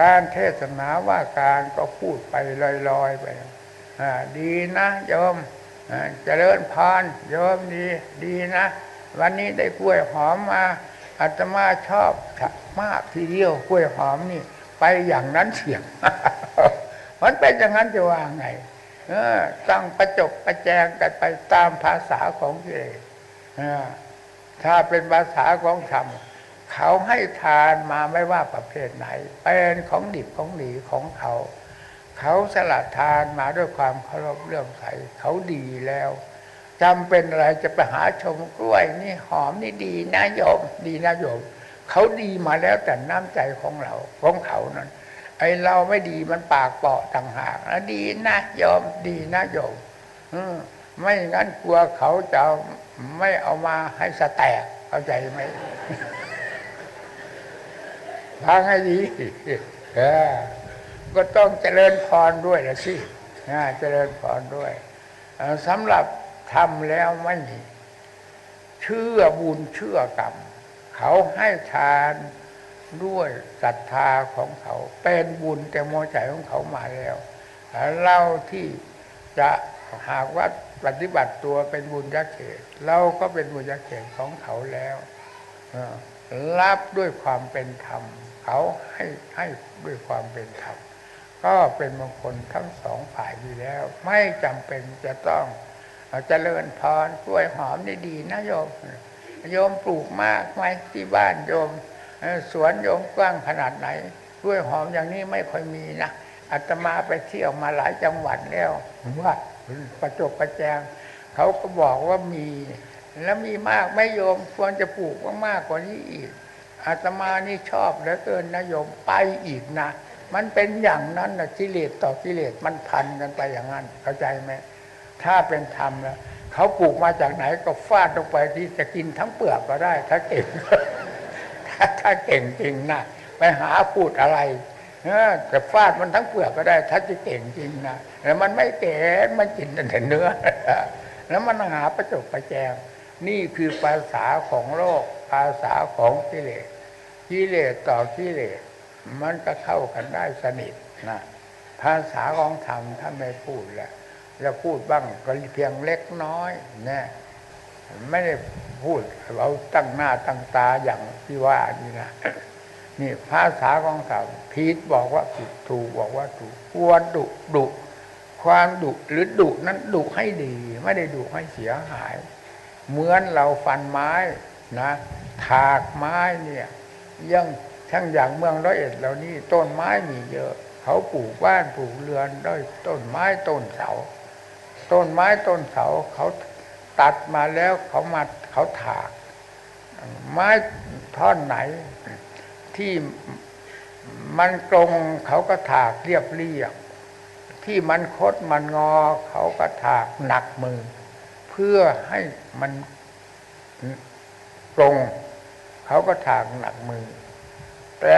การเทศนาว่าการก็พูดไปลอยๆไปดีนะโยมอ่าเจริญพรโยมดีดีนะ วันนี้ได้กล้วยหอมมาอาตมาชอบมากทีเดียวกล้วยหอมนี่ ไปอย่างนั้นเสียง มันเป็นอย่างนั้นจะว่าไงต้องประจบประแจงกันไปตามภาษาของกิเลสเออถ้าเป็นภาษาของธรรม เขาให้ทานมาไม่ว่าประเภทไหน เป็นของดิบของดีของเขา เขาสละทานมาด้วยความเคารพเลื่อมใสเขาดีแล้วจำเป็นอะไรจะไปหาชมกล้วยนี่หอมนี่ดีนะโยมดีนะโยมเขาดีมาแล้วแต่น้ำใจของเราของเขานั้นไอเราไม่ดีมันปากเปาะต่างหากนะดีนะโยมดีนะโยมอืมไม่งั้นกลัวเขาจะไม่เอามาให้สแตกเข้าใจไหม ฟังให้ดีก็ต้องเจริญพรด้วยละสิเจริญพรด้วยสำหรับทำแล้วไม่มีเชื่อบุญเชื่อกรรม เขาให้ทานด้วยศรัทธาของเขา เป็นบุญแต่โมใจของเขามาแล้วเราที่จะหากว่าปฏิบัติตัวเป็นบุญยักเขตเราก็เป็นบุญยักเขตของเขาแล้วรับด้วยความเป็นธรรม เขาให้ให้ด้วยความเป็นธรรมก็เป็นมงคลทั้งสองฝ่ายอยู่แล้ว ไม่จำเป็นจะต้องเจริญพรกล้วยหอมนี่ดีนะโยมโยมปลูกมากไหมที่บ้านโยมสวนโยมกว้างขนาดไหนกล้วยหอมอย่างนี้ไม่ค่อยมีนะอาตมาไปเที่ยวมาหลายจังหวัดแล้วว่าประจบประแจงเขาก็บอกว่ามี แล้วมีมากไม่โยมควรจะปลูกมากๆกว่านี้อีก อาตมานี่ชอบเหลือเกินนะโยมไปอีกนะ มันเป็นอย่างนั้นนะกิเลสต่อกิเลสมันพันกันไปอย่างนั้น เข้าใจไหมถ้าเป็นธรรมแล้วเขาปลูกมาจากไหนก็ฟาดลงไปที่จะกินทั้งเปลือกก็ได้ ถ้าเก่งถ้าถ้าเก่งจริงนะไปหาพูดอะไรเออแต่ฟาดมันทั้งเปลือกก็ได้ ถ้าจะเก่งจริงนะแล้วมันไม่เก่งมันกินแต่เนื้อ แล้วมันหาประจบประแจงนี่คือภาษาของโลก ภาษาของกิเลส กิเลสต่อกิเลสมันก็เข้ากันได้สนิทนะภาษาของธรรมถ้าไม่พูดแล้วแล้วพูดบ้างก็เพียงเล็กน้อยนะไม่ได้พูดเราตั้งหน้าตั้งตาอย่างที่ว่านี่นะนี่ภาษาของธรรมผิดบอกว่าผิดถูกบอกว่าถูกควรดุดุความดุหรือดุนั้นดุให้ดี ไม่ได้ดุให้เสียหาย เหมือนเราฟันไม้นะถากไม้เนี่ย ยังทั้งอย่างเมืองร้อยเอ็ดเหล่านี้ต้นไม้มีเยอะ เขาปลูกบ้านปลูกเรือนด้วยต้นไม้ต้นเสา ต้นไม้ต้นเสาเขาตัดมาแล้วเขามาเขาถาก ไม้ท่อนไหนที่มันตรงเขาก็ถากเรียบเรียบที่มันคดมันงอ เขาก็ถากหนักมือ เพื่อให้มันตรง เขาก็ถากหนักมือ แต่